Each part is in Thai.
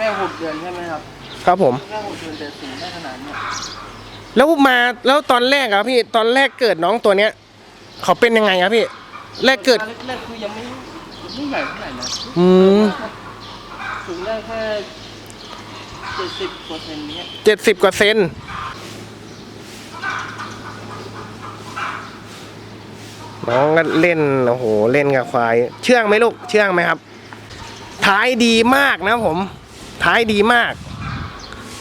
ค่หกเดือนใช่ไหมครับครับผม แค่หกเดือนแต่สูงได้ขนาดเนี้ยแล้วมาแล้วตอนแรกอะพี่ตอนแรกเกิดน้องตัวเนี้ยเขาเป็นยังไงอะพี่ แรกเกิด แรกๆคือยังไม่ยังไม่ใหญ่เท่าไหร่นะอืมสูงได้แค่เจ็ดสิบเปอร์เซ็นต์เนี้ยเจ็ดสิบกว่าเซนน้องก็เล่นโอ้โหเล่นกับควาย เชื่องไหมลูกเชื่องไหมครับ ท้ายดีมากนะผม ท้ายดีมาก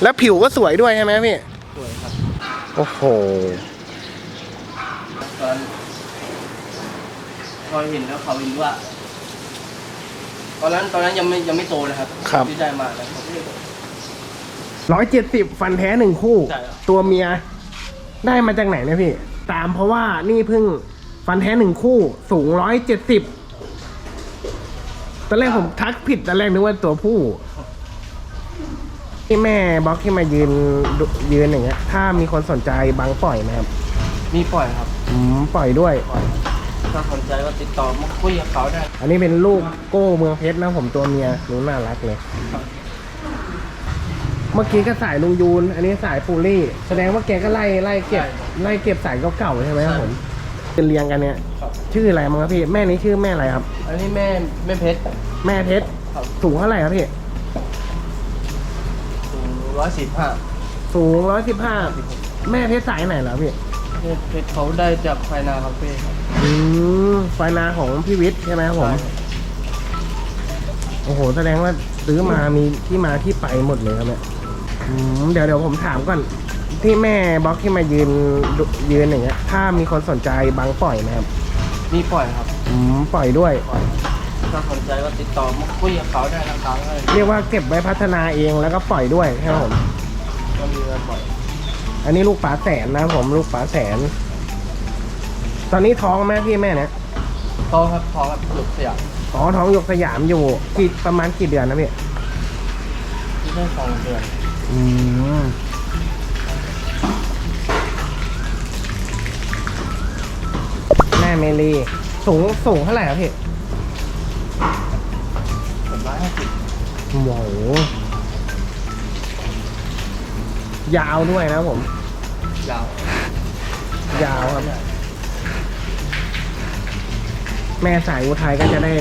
แล้วผิวก็สวยด้วยใช่ไหมพี่ สวยครับ โอ้โหตอนพอเห็นแล้วเขาเห็นว่า ตอนนั้นตอนนั้นยังไม่ยังไม่โตเลยครับครับ ที่ได้มาแล้วเขาก็เลยร้อยเจ็ดสิบฟันแท้หนึ่งคู่ ใช่ครับ ตัวเมีย ได้มาจากไหนนะพี่ ตามเพราะว่านี่เพิ่งฟันแท้หนึ่งคู่ สูงร้อยเจ็ดสิบตอนแรกผมทักผิดตอนแรกนึกว่าตัวผู้ ที่แม่บล็อกที่มายืนดูยืนอย่างเงี้ย ถ้ามีคนสนใจบังปล่อยไหมครับมีปล่อยครับอืมปล่อยด้วย ปล่อยถ้าสนใจก็ติดต่อมาคุยกับเขาได้อันนี้เป็นลูกโก้เมืองเพชรนะผมตัวเมียหนูน่ารักเลย เมื่อกี้ก็สายลุงยูน อันนี้สายปูรี่ แสดงว่าแกก็ไล่ไล่เก็บไล่เก็บสายเก่าๆใช่ไหมครับผมเป็นเรียงกันเนี่ย ครับชื่ออะไรมั้งครับพี่ แม่นี้ชื่อแม่อะไรครับ อันนี้แม่แม่เพชรแม่เพชรครับสูงเท่าไหร่ครับพี่สูง ร้อยสิบห้าสูงร้อยสิบห้าแม่เพชรสายไหนเหรอพี่เพชรเขาได้จากไฟนาคาเฟ่ครับอืมไฟนาของพี่วิทย์ใช่ไหมครับผมใช่โอ้โห แสดงว่าซื้อมามีที่มาที่ไปหมดเลยครับเนี่ยอืมเดี๋ยวเดี๋ยวผมถามก่อน ที่แม่บล็อกที่มายืนดูยืนอย่างเงี้ยถ้ามีคนสนใจบังปล่อยไหมครับ มีปล่อยครับ อืมปล่อยด้วย ปล่อย ถ้าสนใจก็ติดต่อมาคุยกับเขาได้นะครับให้เรียกว่าเก็บไว้พัฒนาเองแล้วก็ปล่อยด้วยใช่ไหมผม ก็มีเงินปล่อยอันนี้ลูกป๋าแสนนะครับผมลูกป๋าแสน ตอนนี้ท้องไหมพี่แม่เนี่ยท้องครับท้องครับหยุดสยามอ๋อท้องหยกสยามอยู่กี่ประมาณกี่เดือนนะพี่ที่ได้สองเดือนอืมแม่เมลีสูงสูงเท่าไหร่ครับพี่ผม ร้อยห้าสิบโอ้โหยาวด้วยนะครับผม ยาวยาวครับ แม่สายอุทัยก็จะได้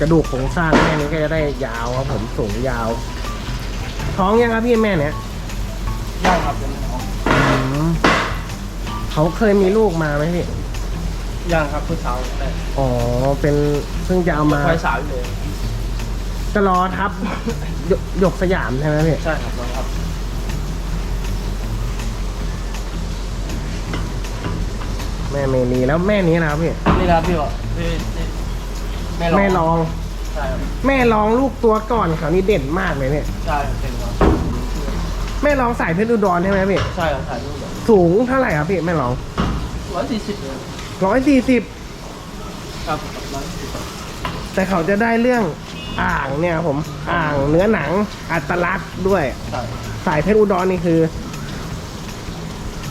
กระดูกโครงสร้างแม่นี้ก็จะได้ยาวครับผมสูงยาว ท้องยังครับพี่แม่เนี่ยย่างครับเป็นท้องอืมเขาเคยมีลูกมาไหมพี่ย่างครับผู้สาวแต่อ๋อเป็นเพิ่งจะเอามาไฟสาวอยู่เลย จะรอทับหยกหยกสยามใช่ไหมพี่ใช่ครับน้องครับ แม่เมลีแล้วแม่นี้นะครับพี่นี่นะครับพี่บอกพี่พี่แม่ลองแม่รอง ใช่ครับแม่รองลูกตัวก่อนเขานี่เด่นมากเลยเนี่ยใช่ครับเป็นครับแม่รองสายเพชรอุดรใช่ไหมพี่ใช่ครับถ่ายรูปแบบสูงเท่าไหร่ครับพี่แม่รองร้อยสี่สิบเลยร้อยสี่สิบครับร้อยสี่สิบแต่เขาจะได้เรื่อง อ่างเนี่ยครับผมอ่างเนื้อหนังอัตลักษณ์ด้วย ใช่สายเพชรอุดรนี่คือ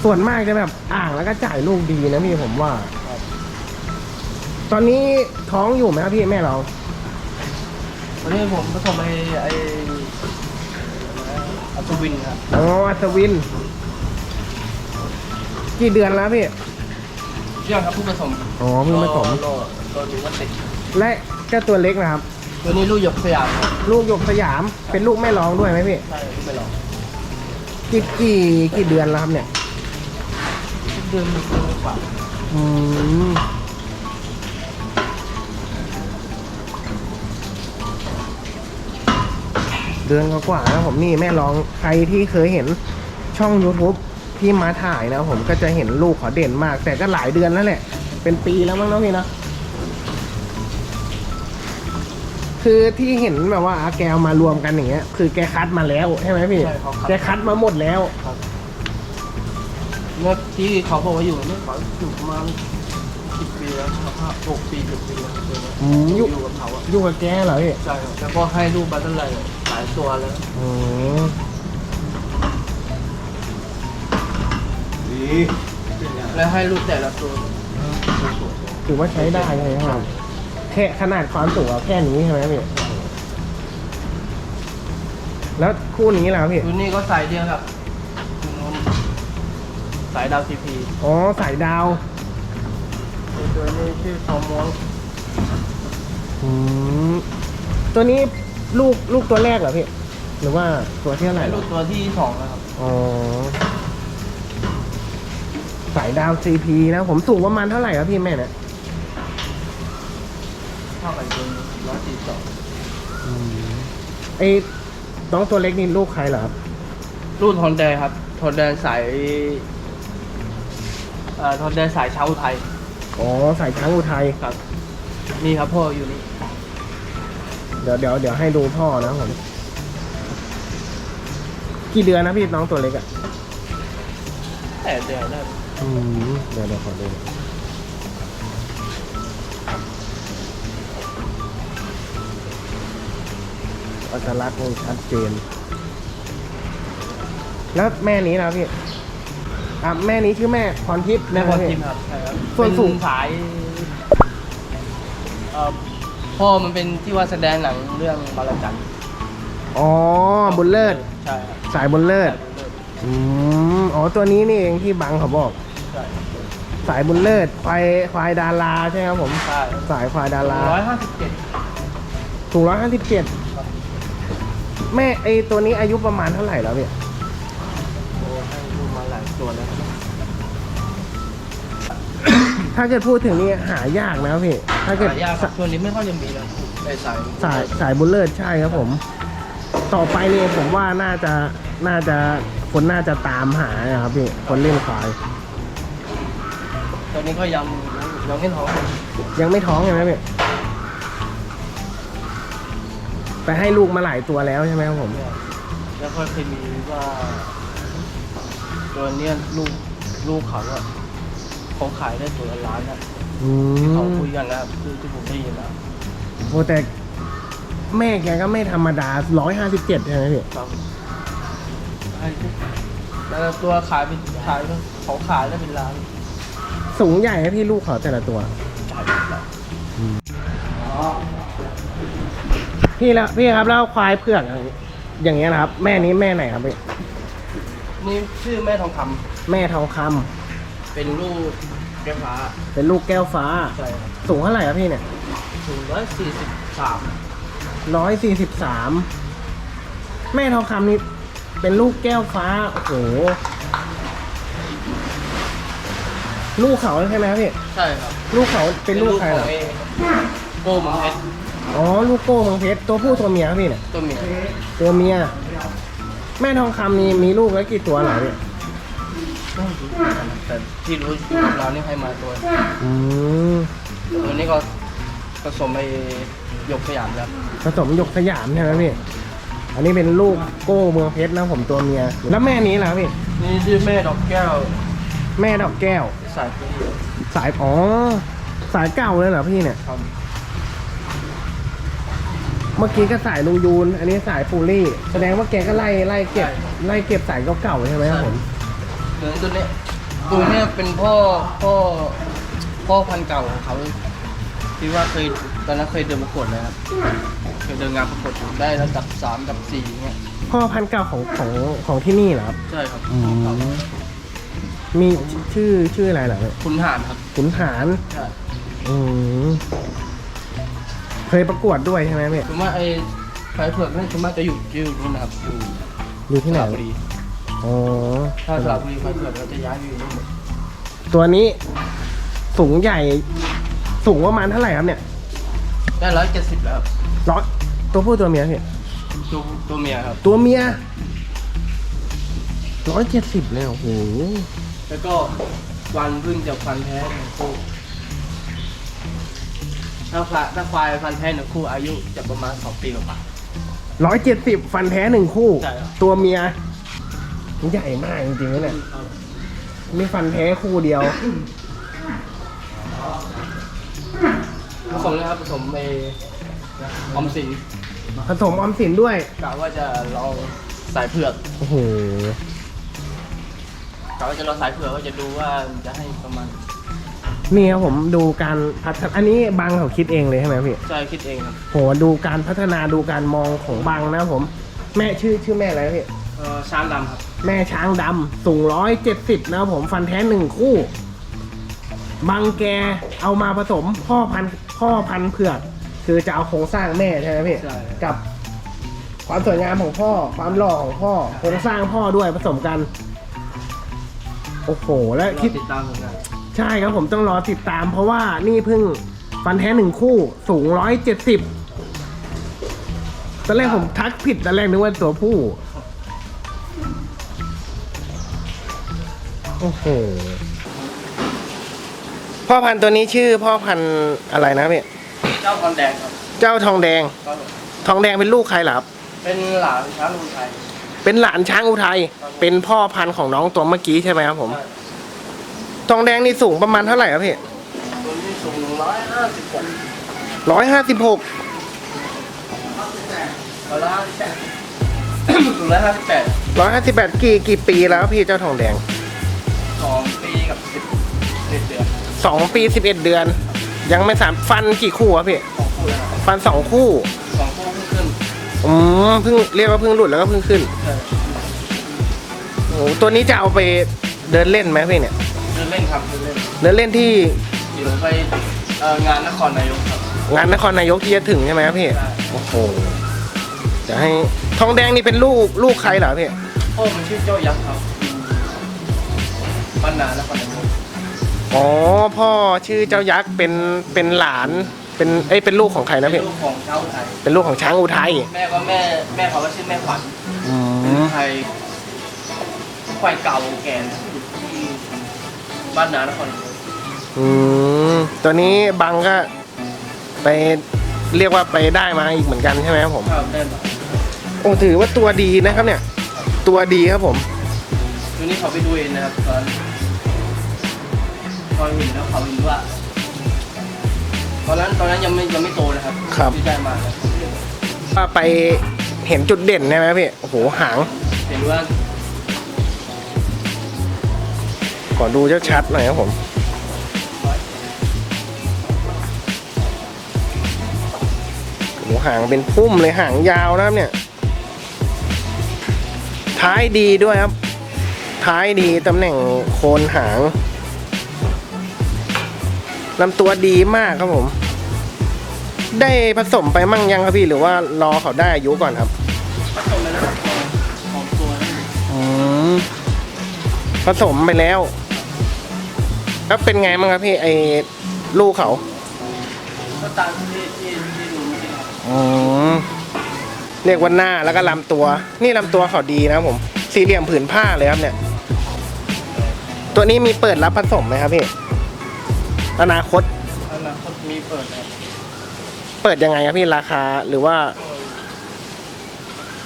ส่วนมากจะแบบอ่างแล้วก็จ่ายลูกดีนะพี่ผมว่าครับตอนนี้ท้องอยู่ไหมครับพี่แม่เรา วันนี้ผมผสมไอ้ไอ้อัศวินครับอ๋ออัศวิน กี่เดือนแล้วพี่ย่างครับผู้ผสมอ๋อเพิ่งผสมโลตัวนี้ก็ติดและเจ้าตัวเล็กนะครับ ตัวนี้ลูกหยกสยามครับลูกหยกสยาม เป็นลูกแม่รองด้วยไหมพี่ใช่ที่ไปลองกี่กี่กี่เดือนแล้วครับเนี่ย เดือนเดือนกว่าอืมเดือนกว่าๆนะผมนี่แม่ลองใครที่เคยเห็นช่อง YouTube ที่มาถ่ายนะผมก็จะเห็นลูกเขาเด่นมาก แต่ก็หลายเดือนแล้วแหละ เป็นปีแล้วมั้งเนาะพี่เนาะ คือที่เห็นแบบว่าแกเอามารวมกันอย่างเงี้ย คือแกคัดมาแล้วใช่ไหมพี่ ใช่เขาคัดแกคัดมาหมดแล้วครับเมื่อที่เขาบอกว่าอยู่เนี่ยเขาอยู่ประมาณสิบปีแล้วครับห้าหกปีเจ็ดปีแล้วตัวเนี้ยอืมออยู่ยู่กับเขาอะอยู่กับแกเหรอพี่ใช่ครับแล้วก็ให้ลูกมาตั้งหลายหลายตัวแล้วอืมแล้วให้ลูกแต่ละตัว ถือว่าใช้ได้เลยครับ แค่ขนาดความสูงเอาแค่นี้ใช่ไหมพี่แล้วคู่นี้ล่ะครับพี่ตัวนี้ก็สายเดียวครับตัวนู้นสายดาวซีพีอ๋อสายดาวตัวนี้ชื่อทอมมวงอืมตัวนี้ลูกลูกตัวแรกเหรอพี่หรือว่าตัวที่เท่าไหร่เป็นเหรลูอกตัวที่สองนะครับอ๋อสายดาว CP นะผมสูงประมาณเท่าไหร่ครับพี่แม่เนี่ย เท่ากับตัวร้อยสี่สองไอ้น้องตัวเล็กนี่ลูกใครเหรอครับรุ่นทอนแดงครับทอนแดงสายเอ่อทอนแดงสายชาวอุทัยอ๋อสายช้างอุทัยครับ นี่ครับพ่ออยู่นี่เดี๋ยวเดี๋ยวเดี๋ยวให้ดูพ่อนะผม กี่เดือนนะพี่น้องตัวเล็กอะ่ะแต่เดี๋ยวได้ อืมเดี๋ยวเดี๋ยวขอดูหน่อย อัตลักษณ์นี่ชัดเจน แล้วแม่นี้นะพี่อะแม่นี้ชื่อแม่พรทิพย์แม่พอนะทีพี่มครับใช่ครับส่วนสูงเป็นสายเอ่อพ่อมันเป็นที่ว่าแสดงหนังเรื่องบาลจันทร์อ๋อบุญเลิศ ใช่ครับสายบุญเลิศสายบุญเลิศ อืมอ๋อตัวนี้นี่เองที่บังเขาบอก ใช่ครับสายบุญเลิศควายควายดาราใช่ไหมครับผม ใช่สายควายดาราร้อยห้าสิบเจ็ดสูงร้อยห้าสิบเจ็ด แม่ไอตัวนี้อายุประมาณเท่าไหร่แล้วพี่โอ้ให้ลูกมาหลายตัวแล้วถ้าเกิดพูดถึงนี่หายากนะครับพี่ ถ้าเกิดหายากครับตัวนี้ไม่ค่อยจะมีแล้วในสายสายสายบุญเลิศใช่ครับผม ต่อไปนี่ผมว่าน่าจะน่าจะคนน่าจะตามหานะครับพี่คนเล่นควายตัวนี้ก็ยังยังไม่ท้อง ยังไม่ท้องใช่ไหมพี่ ไปให้ลูกมาหลายตัวแล้วใช่ไหมครับผมเนี่ยแล้วก็เคยมีว่า ตัวเนี้ยลูกลูกเขาอะเขาขายได้ตัวละล้านนะอืเขามคุยกันแล้วคือที่ผมได้ยินนะโอ้แต่แม่แกก็ไม่ธรรมดาร้อยห้าสิบเจ็ดใช่ไหมพี่ ครับให้แล้วตัวขายเป็นขายเขาขายได้เป็นล้านสูงใหญ่ไหมพี่ลูกเขาแต่ละตัว จ่ายเป็นล้าน พี่แล้วพี่ครับแล้วควายเผือกอย่างเงี้ยนะครับ แม่นี้แม่ไหนครับพี่นี่ชื่อแม่ทองคำแม่ทองคำเป็นลูกแก้วฟ้าเป็นลูกแก้วฟ้า ใช่ครับสูงเท่าไหร่ครับพี่เนี่ยถึงร้อยสี่สิบสามร้อยสี่สิบสามแม่ทองคำนี่เป็นลูกแก้วฟ้าโอ้โหลูกเขาใช่ไหมครับพี่ใช่ครับลูกเขาเป็นลูกใครเหรอของเอโก้มังเพชร อ๋อ ลูกโก้เมืองเพชรตัวผู้ตัวเมียครับพี่เนี่ย ตัวเมียตัวเมีย แม่ทองคำนี่มีลูกแล้วกี่ตัวเหรอพี่แต่ที่รู้อยู่กับเรานี่ให้มาตัวอืมตัวนี้ก็ผสมไปหยกสยามแล้วผสมหยกสยามใช่ไหมพี่ อันนี้เป็นลูกโก้เมืองเพชรนะผมตัวเมีย แล้วแม่นี้ล่ะพี่ นี่ชื่อแม่ดอกแก้ว แม่ดอกแก้ว สายพี่สายอ๋อสายเก่าเลยเหรอพี่เนี่ยครับ เมื่อกี้ก็สายลุงยูน อันนี้สายปูรี่ แสดงว่าแกก็ไล่ไล่เก็บไล่เก็บสายเก่าๆใช่ไหมครับผมเหมือนตัวเนี้ยตัวเนี้ยเป็นพ่อพ่อพ่อพันธุ์เก่าของเขาที่ว่าเคยตอนนั้นเคยเดินประกวดเลยครับเคยเดินงานประกวดได้ระดับสามระดับสี่เงี้ยพ่อพันธุ์เก่าของของของที่นี่เหรอครับใช่ครับมีชื่อชื่ออะไรเหรอพี่คุณหานครับขุนหารใช่อืม เคยประกวดด้วยใช่ไหมพี่คือว่าไอ้ไฟเผือกนี่คือว่าจะอยู่อยู่นี่นะครับอยู่อยู่ที่ไหนสระบุรีอ๋อถ้าสระบุรีไฟเผือกเราจะย้ายไปอยู่นี่หมดตัวนี้สูงใหญ่ สูงประมาณเท่าไหร่ครับเนี่ยได้ร้อยเจ็ดสิบแล้วครับร้อยตัวผู้ตัวเมียพี่ตัวตัวเมียครับ ตัวเมียร้อยเจ็ดสิบเลยโอ้โหแล้วก็วันเพึ่งจะฟันแท้หนึ่งคู่ ถ้าควายถ้าควายฟันแท้หนึ่งคู่อายุจะประมาณสองปีกว่า ร้อยเจ็ดสิบฟันแท้หนึ่งคู่ ใช่ครับ ตัวเมียใหญ่มากจริงๆนะเนี่ยมีฟันแท้คู่เดียว ผสมนะครับผสมในออมสินผสมออมสินด้วย กะว่าจะลองสายเผือกโอ้โห กะว่าจะลองสายเผือกว่าจะดูว่าจะให้ประมาณ นี่ครับผมดูการพัฒนาอันนี้บังเขาคิดเองเลยใช่ไหมพี่ใช่คิดเองครับโหดูการพัฒนาดูการมองของบังนะครับผม แม่ชื่อชื่อแม่อะไรนะพี่เออช้างดำครับแม่ช้างดำสูงร้อยเจ็ดสิบนะครับผมฟันแท้หนึ่งคู่บางแกเอามาผสมพ่อพันธุ์พ่อพันธุ์เผือกคือจะเอาโครงสร้างแม่ใช่ไหมพี่ใช่กับความสวยงามของพ่อ ความหล่อของพ่อโครงสร้างพ่อด้วยผสมกัน โอ้โหและเราคิดติดตามผลงาน ใช่ครับผมต้องรอติดตาม เพราะว่านี่เพิ่งฟันแท้หนึ่งคู่สูงร้อยเจ็ดสิบตอนแรกผมทักผิดตอนแรกนึกว่าตัวผู้ โอ้โห พ่อพันธุ์ตัวนี้ชื่อพ่อพันธุ์อะไรนะพี่ เจ้าทองแดงครับเจ้าทองแดง ครับผมทองแดงเป็นลูกใครเหรอครับ เป็นหลานช้างอุทัยเป็นหลานช้างอุทัย เป็นพ่อพันธุ์ของน้องตัวเมื่อกี้ใช่ไหมครับผม ใช่ ทองแดงนี่สูงประมาณเท่าไหร่ครับพี่ตัวนี้สูงร้อยห้าสิบหกร้อยห้าสิบหกร้อยห้าสิบแปดสูงร้อยห้าสิบแปดร้อยห้าสิบแปดกี่กี่ปีแล้วพี่เจ้าทองแดงสองปีกับสิบสิบเดือนสองปีสิบเอ็ดเดือน ยังไม่สามฟันกี่คู่ครับพี่สองคู่แล้วครับฟันสองคู่สองคู่เพิ่งขึ้นอืมเพิ่งเรียกว่าเพิ่งหลุดแล้วก็เพิ่งขึ้นใช่โอ้โหตัวนี้จะเอาไปเดินเล่นไหมพี่เนี่ยเดินเล่นครับเดินเล่นเดินเล่นที่เดี๋ยวไปเอ่องานนครนายกครับ งานนครนายกที่จะถึงใช่ไหมครับพี่ ใช่ โอ้โห จะให้ทองแดงนี่เป็นลูกลูกใครเหรอพี่ พ่อมันชื่อเจ้ายักษ์ครับบ้านนานครนายกอ๋อพ่อชื่อเจ้ายักษ์เป็นเป็นหลาน เป็นเอ้ยเป็นลูกของใครนะเป็พี่นลูกของเจ้าอุทัยเป็นลูกของช้างอุทัยแม่ก็แม่แม่เขาก็ชื่อแม่ขวัญอืเป็นมไทยควายเก่าแก่อยู่ที่ บ้านนานครนายกอืมตัวนี้บังก็ไปเรียกว่าไปได้มาอีกเหมือนกันใช่ไหมครับผมครับได้มาโอ้ถือว่าตัวดีนะครับเนี่ย ตัวดีครับผมทีนี้เขาไปดูเองนะครับตอนตอนเห็นแล้วเขาเห็นว่าตอนนั้นตอนนั้นยังไม่ยังไม่โตนะครับครับ ที่ได้มานะว่าไปเห็นจุดเด่นใช่ไหมพี่โอ้โหหาง เห็นว่า ขอดูชัดๆหน่อยครับผมโอ้โหหางเป็นพุ่มเลยหางยาวนะครับเนี่ย ท้ายดีด้วยครับ ท้ายดีตำแหน่งโคนหางลำตัวดีมากครับผม ได้ผสมไปมั่งยังครับพี่หรือว่ารอเขาได้อายุก่อนครับผสมแล้วนะครับของตัวนั้นอืมผสมไปแล้ว แล้วเป็นไงบ้างครับพี่ไอ้ลูกเขาก็ตามที่ที่ที่ดูนี่ครับอืมเรียกว่าหน้าแล้วก็ลำตัว นี่ลำตัวเขาดีนะครับผม สี่เหลี่ยมผืนผ้าเลยครับเนี่ย ตัวนี้มีเปิดรับผสมไหมครับพี่ อนาคต อนาคตมีเปิดครับเปิดยังไงครับพี่ราคาหรือว่า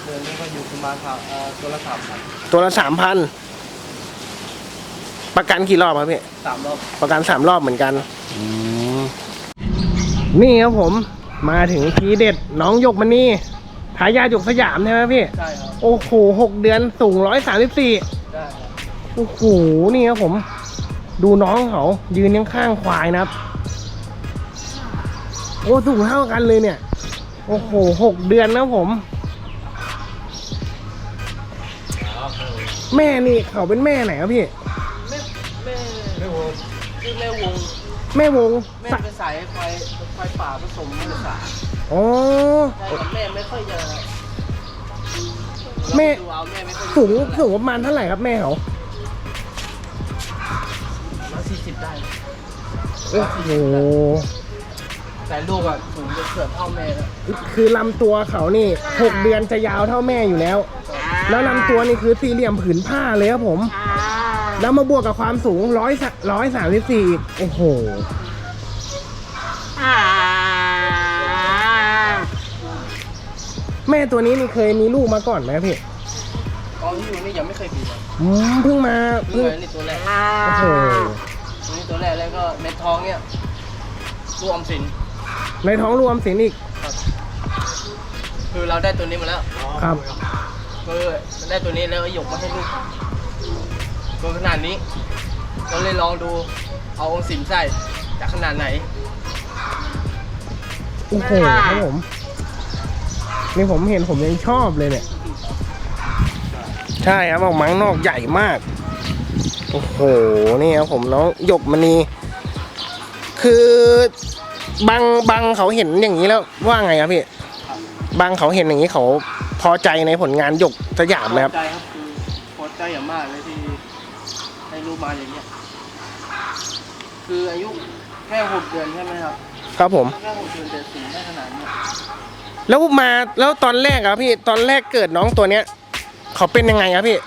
เดือนนี้ก็อยู่ประมาณครับเอ่อตัวละสามพันตัวละสามพัน ประกันกี่รอบครับพี่สามรอบประกันสามรอบเหมือนกันนี่ครับผมมาถึงทีเด็ดน้องหยกมันนี่ทายาทหยกสยามใช่ไหมพี่ใช่ครับโอ้โหหกเดือนสูงร้อยสามสิบสี่ได้ครับโอ้โหนี่ครับผม ดูน้องเขายืนข้างๆควายนะครับ โอ้สูงเท่ากันเลยเนี่ย โอ้โหหกเดือนนะผม แม่นี่เขาเป็นแม่ไหนครับพี่แม่แม่แม่วง ชื่อแม่วงแม่วงแม่สะเป็นสายควายควายป่าผสมภาษาอ๋อ ใช่ครับแม่ไม่ค่อยจะแม่ ดูเอาแม่ไม่ค่อยสูงสูงประมาณเท่าไหร่ครับแม่เขาร้อยสี่สิบได้โอ้โหแต่ลูกอะสูงจะเกือบเท่าแม่แล้วคือลำตัวเขานี่หกเดือนจะยาวเท่าแม่อยู่แล้ว แล้วลำตัวนี่คือสี่เหลี่ยมผืนผ้าเลยครับผม แล้วมาบวกกับความสูงร้อยร้อยสามสิบสี่โอ้โหแม่ตัวนี้นี่เคยมีลูกมาก่อนไหมพี่ตอนที่อยู่นี่ยังไม่เคยมีเลยอืมเพิ่งมาเพิ่เพิ่งงมานี่ตัวแรกโอ้โหตัวนี้ตัวแรกแล้วก็เม็ดทองเนี่ยลูกออมสินในท้องรวมสินอีกคือเราได้ตัวนี้มาแล้วครับคือได้ตัวนี้แล้วก็หยกมาให้ลูก ตัวขนาดนี้ก็เลยลองดูเอาออมสินใส่จากขนาดไหน โอ้โหครับผม นี่ผมเห็นผมยังชอบเลยเนี่ย ใช่ครับออกมาข้างนอกใหญ่มาก โอ้โห นี่ครับผมน้องหยกมณีคือบางบางเขาเห็นอย่างนี้แล้วว่าไงครับพี่บางเขาเห็นอย่างนี้เขาพอใจในผลงานหยกสยามไหมครับ พอใจครับคือพอใจอย่างมากเลยที่ ให้ลูกมาอย่างเงี้ย คืออายุแค่หกเดือนใช่ไหมครับครับผม แค่หกเดือนแต่สูงได้ขนาดเนี้ยแล้วมาแล้วตอนแรกอะพี่ตอนแรกเกิดน้องตัวเนี้ยเขาเป็นยังไงครับพี่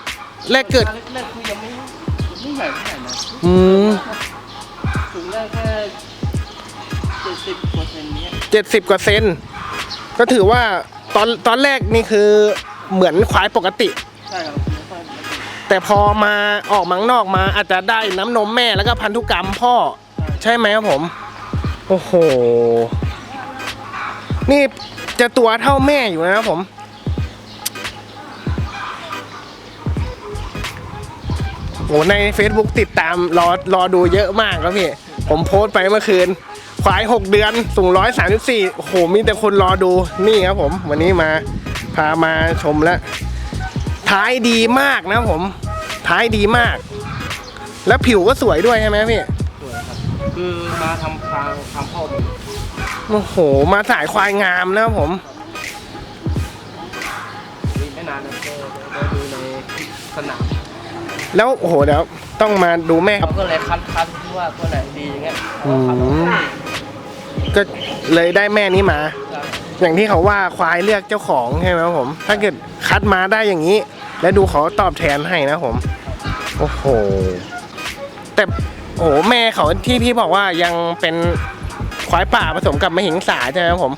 แรกเกิด แรกๆคือยังไม่ไม่ใหญ่เท่าไหร่นะอืมสูงได้แค่เจ็ดสิบเปอร์เซ็นต์เนี้ยเจ็ดสิบกว่าเซนก็ถือว่าตอนตอนแรกนี่คือเหมือนควายปกติ ใช่ครับ แต่พอมาออกมังนอกมาอาจจะได้น้ำนมแม่แล้วก็พันธุกรรมพ่อ ใช่ไหมครับผม โอ้โห นี่จะตัวเท่าแม่อยู่นะครับผม โอ้ใน Facebook ติดตามรอรอดูเยอะมากครับพี่ ผมโพสต์ไปเมื่อคืน ควาย 6 เดือนสูง 134โอ้โห มีแต่คนรอดูนี่ครับผม วันนี้มาพามาชมแล้ว ท้ายดีมากนะครับผม ท้ายดีมาก แล้วผิวก็สวยด้วยใช่ไหมพี่สวยครับ คือมาทำทางทำพ่อผมโอ้โห มาสายควายงามนะครับผมนี่ไม่นานนะก็ได้ดูในสนามแล้วโอ้โหเดี๋ยวต้องมาดูแม่ครับก็เลยคัดคัดที่ว่าตัวไหนดีอย่างเงี้ยอืเขาก็คัดออกมมาก็เลยได้แม่นี้มาครับ อย่างที่เขาว่าควายเลือกเจ้าของใช่ไหมครับผม ถ้าเกิดคัดมาได้อย่างนี้ แล้วดูเขาตอบแทนให้นะผม โอ้โห แต่โอ้โหแม่เขาที่พี่บอกว่ายังเป็นควายป่าผสมกับมหิงสาใช่ไหมครับผม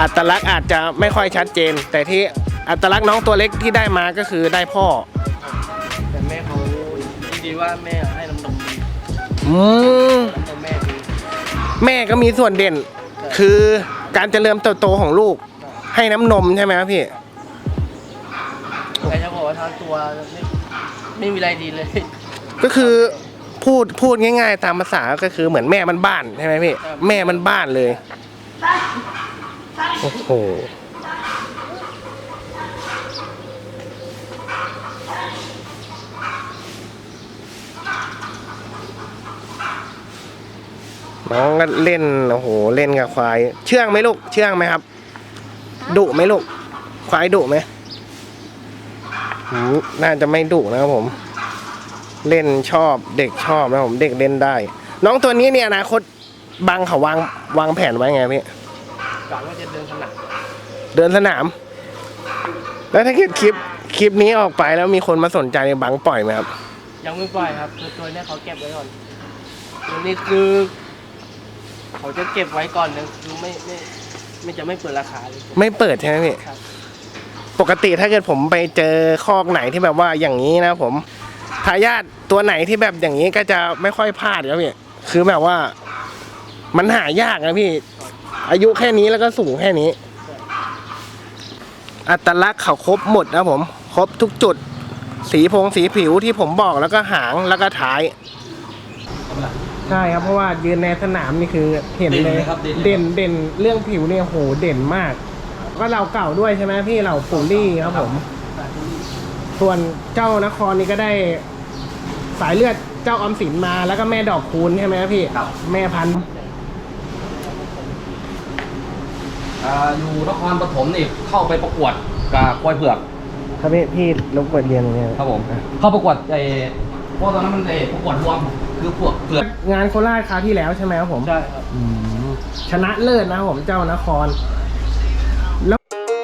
อัตลักษณ์อาจจะไม่ค่อยชัดเจน แต่ที่อัตลักษณ์น้องตัวเล็กที่ได้มาก็คือได้พ่อ แต่แม่เขาดีว่าแม่ให้น้ำนมดีอืมน้ำนมแม่ดีแม่ก็มีส่วนเด่นคือ การเจริญเติบโตของลูก ให้น้ำนมใช่ไหมครับพี่ แต่จะบอกว่าทั้งตัวไม่ไม่มีอะไรดีเลยก็คือพูดพูดง่าย ๆ ตามภาษาก็คือเหมือนแม่มันบ้านใช่ไหมพี่ครับแม่มันบ้านเลย โอ้โห น้องก็เล่นโอ้โหเล่นกับควาย เชื่องไหมลูกเชื่องไหมครับดุไหมลูกควายดุไหมหืมน่าจะไม่ดุนะครับผม เล่นชอบเด็กชอบนะครับผมเด็กเล่นได้ น้องตัวนี้เนี่ยอนาคตบังเขาวางวางแผนไว้ไงพี่กะว่าจะเดินขนาดเดินสนาม แล้วถ้าเกิดคลิปคลิปนี้ออกไปแล้วมีคนมาสนใจบังปล่อยไหมครับยังไม่ปล่อยครับคือตัวเนี้ยเขาเก็บไว้ก่อนตัวนี้คือ เขาจะเก็บไว้ก่อนนะคือไม่ไม่ไม่จะไม่เปิดราคาเลยไม่เปิดใช่ไหมพี่ครับปกติถ้าเกิดผมไปเจอคอกไหนที่แบบว่าอย่างนี้นะผมทายาทตัวไหนที่แบบอย่างนี้ก็จะไม่ค่อยพลาดครับพี่คือแบบว่า มันหายากนะพี่ อายุแค่นี้แล้วก็สูงแค่นี้ อัตลักษณ์เขาครบหมดนะผม ครบทุกจุด สีพงสีผิวที่ผมบอกแล้วก็หางแล้วก็ท้ายใช่ครับเพราะว่ายืนในสนามนี่คือเห็นเลยเด่นเลยครับเด่นเด่นเด่นเรื่องผิวเนี่ยโหเด่นมาก ก็เราเก่าด้วยใช่ไหมพี่เราปูรี่ครับผม ส่วนเจ้านครนี่ก็ได้ สายเลือดเจ้าออมสินมาแล้วก็แม่ดอกคูณใช่ไหมครับพี่ครับ แม่พันธุ์อ่าอยู่นครปฐมนี่เข้าไปประกวดกับควายเผือกครับพี่พี่รบกวนเรียนตรงนี้ครับผม เข้าประกวดไอ้เพราะตอนนั้นมันไอ้ประกวดรวม คือพวกเผือกงานโคราชคราวที่แล้วใช่ไหมครับผมใช่ครับชนะเลิศนะครับผมเจ้านคร